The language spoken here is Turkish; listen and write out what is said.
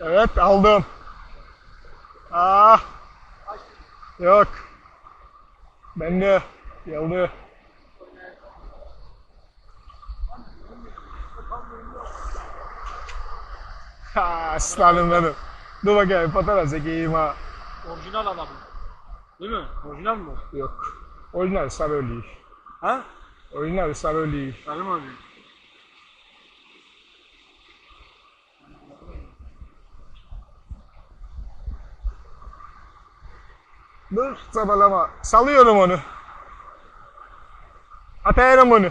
Evet aldım. Ah. Yok. Bende. Geldi. Ha, aslanım benim. Dur bakayım fotoğraf çekeyim ha. Orijinal adam. Değil mi? Orijinal mı? Yok. Orijinal Sarıölyü. Ha? Orijinal Sarıölyü. Salim abi. Dur sabalama. Salıyorum onu. Atarım onu.